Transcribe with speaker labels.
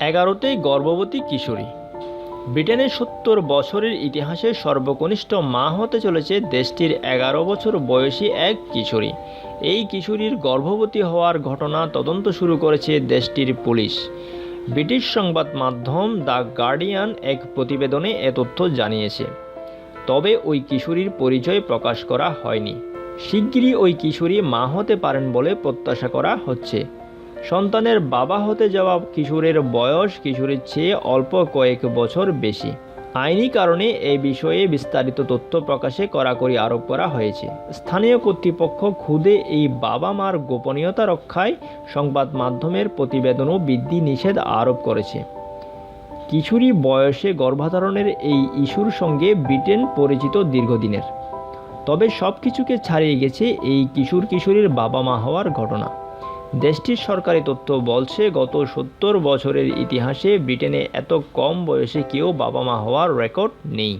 Speaker 1: এগারোতেই গর্ভবতী কিশোরী। ব্রিটেনের সত্তর বছরের ইতিহাসে সর্বকনিষ্ঠ মা হতে চলেছে দেশটির এগারো বছর বয়সী এক কিশোরী। এই কিশোরীর গর্ভবতী হওয়ার ঘটনা তদন্ত শুরু করেছে দেশটির পুলিশ। ব্রিটিশ সংবাদ মাধ্যম দ্য গার্ডিয়ান এক প্রতিবেদনে এ তথ্য জানিয়েছে। তবে ওই কিশোরীর পরিচয় প্রকাশ করা হয়নি। শিগগিরই ওই কিশোরী মা হতে পারেন বলে প্রত্যাশা করা হচ্ছে। সন্তানের বাবা হতে যাওয়া কিশোরের বয়স কিশোরের চেয়ে অল্প কয়েক বছর বেশি। আইনি কারণে এই বিষয়ে বিস্তারিত তথ্য প্রকাশে কড়াকড়ি আরোপ করা হয়েছে। স্থানীয় কর্তৃপক্ষ খুদে এই বাবা মার গোপনীয়তা রক্ষায় সংবাদ মাধ্যমের প্রতিবেদনও বৃদ্ধি নিষেধ আরোপ করেছে। কিশোরী বয়সে গর্ভধারণের এই ইস্যুর সঙ্গে ব্রিটেন পরিচিত দীর্ঘদিনের। তবে সব কিছুকে ছাড়িয়ে গেছে এই কিশোর কিশোরীর বাবা মা হওয়ার ঘটনা। দেশটির সরকারি তথ্য বলছে, গত সত্তর বছরের ইতিহাসে ব্রিটেনে এত কম বয়সে কেউ বাবা মা হওয়ার রেকর্ড নেই।